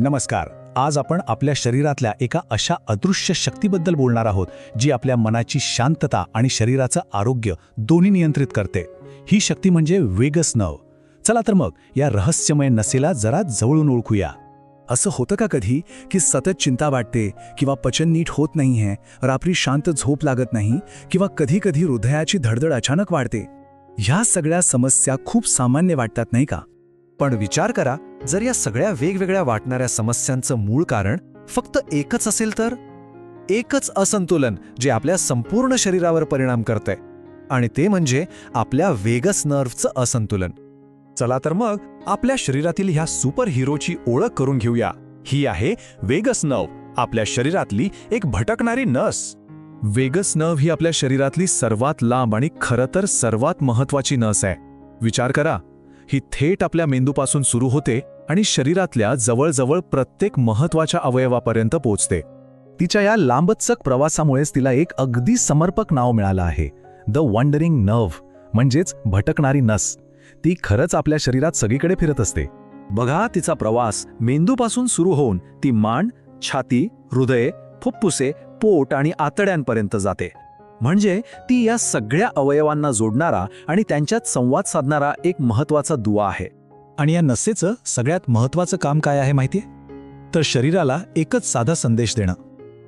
नमस्कार. आज आपण आपल्या शरीरातल्या एका अशा अदृश्य शक्तीबद्दल बोलणार आहोत जी आपल्या मनाची शांतता आणि शरीराचं आरोग्य दोन्ही नियंत्रित करते. ही शक्ती म्हणजे वेगस नव. चला तर मग या रहस्यमय नसेला जरा जवळून ओळखूया. असं होतं का कधी की सतत चिंता वाटते किंवा पचन नीट होत नाही आहे रात्री शांत झोप लागत नाही किंवा कधी कधी हृदयाची धडधड अचानक वाढते? ह्या सगळ्या समस्या खूप सामान्य वाटतात नाही का? पण विचार करा जर या सगळ्या वेगवेगळ्या वाटणाऱ्या समस्यांचं मूळ कारण फक्त एकच असेल तर? एकच असंतुलन जे आपल्या संपूर्ण शरीरावर परिणाम करतंय. आणि ते म्हणजे आपल्या वेगस नर्व्हचं असंतुलन. चला तर मग आपल्या शरीरातील ह्या सुपर हिरोची ओळख करून घेऊया. ही आहे वेगस नर्व आपल्या शरीरातली एक भटकणारी नस. वेगस नर्व ही आपल्या शरीरातली सर्वात लांब आणि खरं तर सर्वात महत्वाची नस आहे. विचार करा ही थेट आपल्या मेंदूपासून सुरू होते आणि शरीरातल्या जवळजवळ प्रत्येक महत्त्वाच्या अवयवापर्यंत पोचते. तिच्या या लांबचक प्रवासामुळेच तिला एक अगदी समर्पक नाव मिळालं आहे. द वंडरिंग नव्ह म्हणजेच भटकणारी नस. ती खरंच आपल्या शरीरात सगळीकडे फिरत असते. बघा तिचा प्रवास मेंदूपासून सुरू होऊन ती मान छाती हृदय फुप्फुसे पोट आणि आतड्यांपर्यंत जाते. म्हणजे ती या सगळ्या अवयवांना जोडणारा आणि त्यांच्यात संवाद साधणारा एक महत्त्वाचा दुवा आहे. आणि या नसेचं सगळ्यात महत्वाचं काम काय आहे माहितीये? तर शरीराला एकच साधा संदेश देणं.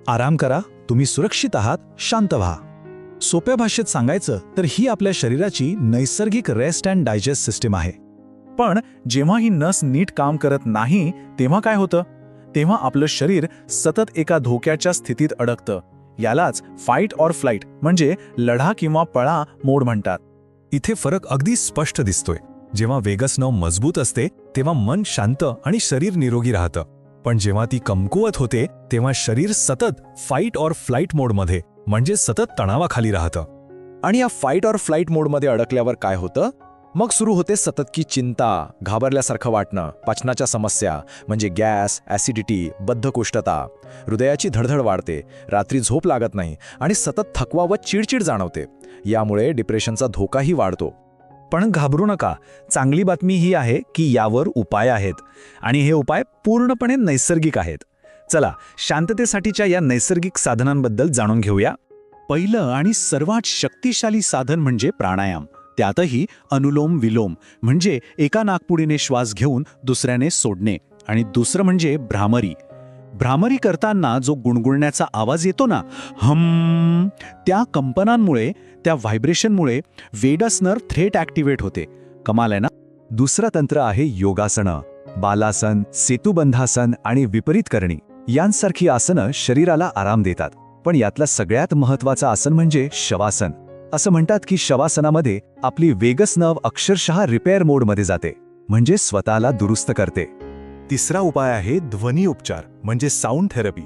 आराम करा तुम्ही सुरक्षित आहात शांत व्हा. सोप्या भाषेत सांगायचं तर ही आपल्या शरीराची नैसर्गिक रेस्ट अँड डायजेस्ट सिस्टीम आहे. पण जेव्हा ही नस नीट काम करत नाही तेव्हा काय होतं? तेव्हा आपलं शरीर सतत एका धोक्याच्या स्थितीत अडकतं. यालाच फाईट ऑर फ्लाईट म्हणजे लढा किंवा पळा मोड म्हणतात. इथे फरक अगदी स्पष्ट दिसतोय. जेव्हा वेगस नव मजबूत असते तेव्हा मन शांत आणि शरीर निरोगी राहतं. पण जेव्हा ती कमकुवत होते तेव्हा शरीर सतत फाईट ऑर फ्लाईट मोडमध्ये म्हणजे सतत तणावाखाली राहतं. आणि या फाईट ऑर फ्लाईट मोडमध्ये अडकल्यावर काय होतं? मग सुरू होते सतत की चिंता घाबरल्यासारखं वाटणं पचनाच्या समस्या म्हणजे गॅस ॲसिडिटी बद्धकोष्ठता. हृदयाची धडधड वाढते रात्री झोप लागत नाही आणि सतत थकवा व चिडचिड जाणवते. यामुळे डिप्रेशनचा धोकाही वाढतो. पण घाबरू नका. चांगली बातमी ही आहे की यावर उपाय आहेत. आणि हे उपाय पूर्णपणे नैसर्गिक आहेत. चला शांततेसाठीच्या या नैसर्गिक साधनांबद्दल जाणून घेऊया. पहिलं आणि सर्वात शक्तिशाली साधन म्हणजे प्राणायाम. त्यातही अनुलोम विलोम म्हणजे एका नागपुडीने श्वास घेऊन दुसऱ्याने सोडणे. आणि दुसरं म्हणजे भ्रामरी. भ्रामरी करताना जो गुणगुणण्याचा आवाज येतो ना हम त्या कंपनांमुळे त्या व्हायब्रेशनमुळे वेडसनर थ्रेट ॲक्टिवेट होते. कमाल आहे ना? दुसरं तंत्र आहे योगासनं. बालासन सेतुबंधासन आणि विपरीत करणी यांसारखी आसनं शरीराला आराम देतात. पण यातलं सगळ्यात महत्वाचं आसन म्हणजे शवासन. असं म्हणतात की शवासनामध्ये आपली वेगस नव अक्षरशः रिपेअर मोडमध्ये जाते. म्हणजे स्वतःला दुरुस्त करते. तिसरा उपाय आहे ध्वनी उपचार म्हणजे साऊंड थेरपी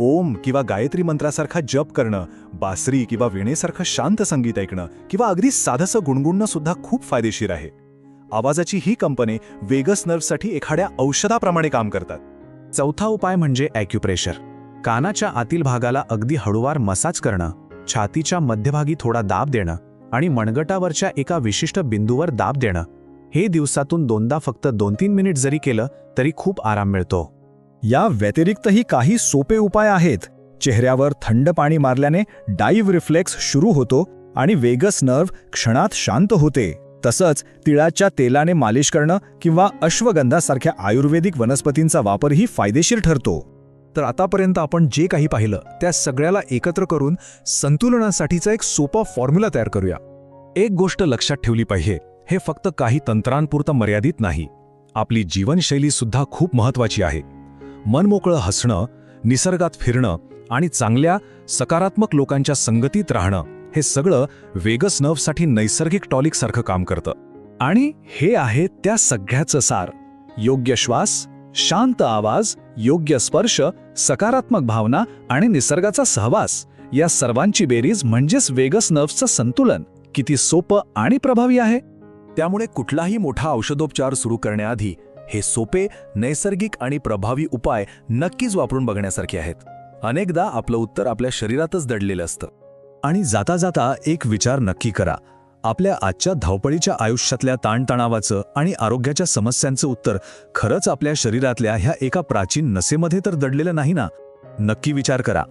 ओम किंवा गायत्री मंत्रासारखा जप करणं बासरी किंवा विणेसारखं शांत संगीत ऐकणं किंवा अगदी साधंसं गुणगुणणं सुद्धा खूप फायदेशीर आहे. आवाजाची ही कंपनी वेगस नर्वसाठी एखाद्या औषधाप्रमाणे काम करतात. चौथा उपाय म्हणजे ॲक्युप्रेशर कानाच्या आतील भागाला अगदी हळूवार मसाज करणं छातीच्या मध्यभागी थोडा दाब देणं आणि मणगटावरच्या एका विशिष्ट बिंदूवर दाब देणं. हे दिवसातून दोनदा फक्त दोन तीन मिनिट जरी केलं तरी खूप आराम मिळतो. या व्यतिरिक्तही काही सोपे उपाय आहेत. चेहऱ्यावर थंड पाणी मारल्याने डाईव्ह रिफ्लेक्स सुरू होतो आणि वेगस नर्व क्षणात शांत होते. तसंच तिळाच्या तेलाने मालिश करणं किंवा अश्वगंधासारख्या आयुर्वेदिक वनस्पतींचा वापरही फायदेशीर ठरतो. तर आतापर्यंत आपण जे काही पाहिलं त्या सगळ्याला एकत्र करून संतुलनासाठीचा एक सोपा फॉर्म्युला तयार करूया. एक गोष्ट लक्षात ठेवली पाहिजे हे फक्त काही तंत्रांपुरतं मर्यादित नाही. आपली जीवनशैली सुद्धा खूप महत्वाची आहे. मनमोकळं हसणं निसर्गात फिरणं आणि चांगल्या सकारात्मक लोकांच्या संगतीत राहणं हे सगळं वेगस नर्वसाठी नैसर्गिक टॉलिकसारखं काम करतं. आणि हे आहे त्या सगळ्याचं सार. योग्य श्वास शांत आवाज योग्य स्पर्श सकारात्मक भावना आणि निसर्गाचा सहवास या सर्वांची बेरीज म्हणजेच वेगस नर्व्हचं संतुलन किती सोपं आणि प्रभावी आहे? त्यामुळे कुठलाही मोठा औषधोपचार सुरू करण्याआधी हे सोपे नैसर्गिक आणि प्रभावी उपाय नक्कीच वापरून बघण्यासारखे आहेत. अनेकदा आपलं उत्तर आपल्या शरीरातच दडलेलं असतं. आणि जाता जाता एक विचार नक्की करा. आपल्या आजच्या धावपळीच्या आयुष्यातल्या ताणतणावाचं आणि आरोग्याच्या समस्यांचं उत्तर खरंच आपल्या शरीरातल्या ह्या एका प्राचीन नसेमध्ये तर दडलेलं नाही ना? नक्की विचार करा.